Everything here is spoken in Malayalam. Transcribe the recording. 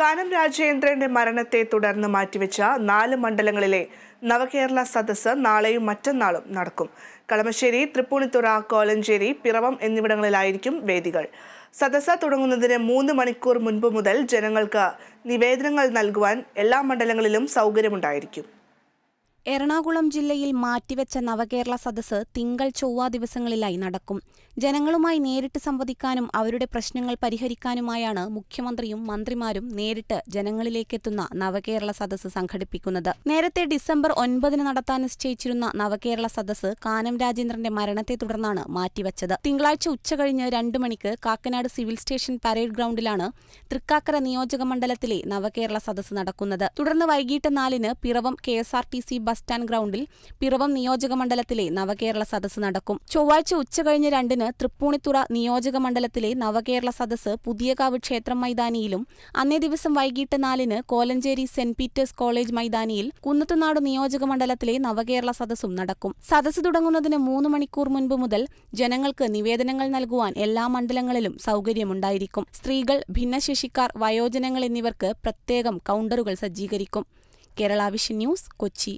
കാനം രാജേന്ദ്രന്റെ മരണത്തെ തുടർന്ന് മാറ്റിവെച്ച നാല് മണ്ഡലങ്ങളിലെ നവകേരള സദസ്സ് നാളെയും മറ്റന്നാളും നടക്കും. കളമശ്ശേരി തൃപ്പൂണിത്തുറ കോലഞ്ചേരി പിറവം എന്നിവിടങ്ങളിലായിരിക്കും വേദികൾ. സദസ്സ് തുടങ്ങുന്നതിന് മൂന്ന് മണിക്കൂർ മുൻപ് മുതൽ ജനങ്ങൾക്ക് നിവേദനങ്ങൾ നൽകുവാൻ എല്ലാ മണ്ഡലങ്ങളിലും സൗകര്യമുണ്ടായിരിക്കും. എറണാകുളം ജില്ലയിൽ മാറ്റിവെച്ച നവകേരള സദസ്സ് തിങ്കൾ ചൊവ്വ ദിവസങ്ങളിലായി നടക്കും. ജനങ്ങളുമായി നേരിട്ട് സംവദിക്കാനും അവരുടെ പ്രശ്നങ്ങൾ പരിഹരിക്കാനുമായാണ് മുഖ്യമന്ത്രിയും മന്ത്രിമാരും നേരിട്ട് ജനങ്ങളിലേക്കെത്തുന്ന നവകേരള സദസ്സ് സംഘടിപ്പിക്കുന്നത്. നേരത്തെ ഡിസംബർ ഒൻപതിന് നടത്താൻ നിശ്ചയിച്ചിരുന്ന നവകേരള സദസ്സ് കാനം രാജേന്ദ്രന്റെ മരണത്തെ തുടർന്നാണ് മാറ്റിവെച്ചത്. തിങ്കളാഴ്ച ഉച്ചകഴിഞ്ഞ് രണ്ടു മണിക്ക് കാക്കനാട് സിവിൽ സ്റ്റേഷൻ പരേഡ് ഗ്രൗണ്ടിലാണ് തൃക്കാക്കര നിയോജക മണ്ഡലത്തിലെ നവകേരള സദസ്സ് നടക്കുന്നത്. തുടർന്ന് വൈകിട്ട് നാലിന് പിറവം കെ ബസ് സ്റ്റാൻഡ് ഗ്രൗണ്ടിൽ പിറവം നിയോജക മണ്ഡലത്തിലെ നവകേരള സദസ്സ് നടക്കും. ചൊവ്വാഴ്ച ഉച്ചകഴിഞ്ഞ് രണ്ടിന് തൃപ്പൂണിത്തുറ നിയോജക മണ്ഡലത്തിലെ നവകേരള സദസ്സ് പുതിയകാവ് ക്ഷേത്രം മൈതാനിയിലും അന്നേ ദിവസം വൈകിട്ട് നാലിന് കോലഞ്ചേരി സെന്റ് പീറ്റേഴ്സ് കോളേജ് മൈതാനിയിൽ കുന്നത്തുനാട് നിയോജക മണ്ഡലത്തിലെ നവകേരള സദസ്സും നടക്കും. സദസ്സ് തുടങ്ങുന്നതിന് മൂന്ന് മണിക്കൂർ മുൻപ് മുതൽ ജനങ്ങൾക്ക് നിവേദനങ്ങൾ നൽകുവാൻ എല്ലാ മണ്ഡലങ്ങളിലും സൗകര്യമുണ്ടായിരിക്കും. സ്ത്രീകൾ ഭിന്നശേഷിക്കാർ വയോജനങ്ങൾ എന്നിവർക്ക് പ്രത്യേകം കൗണ്ടറുകൾ സജ്ജീകരിക്കും. Kerala vision news Kochi.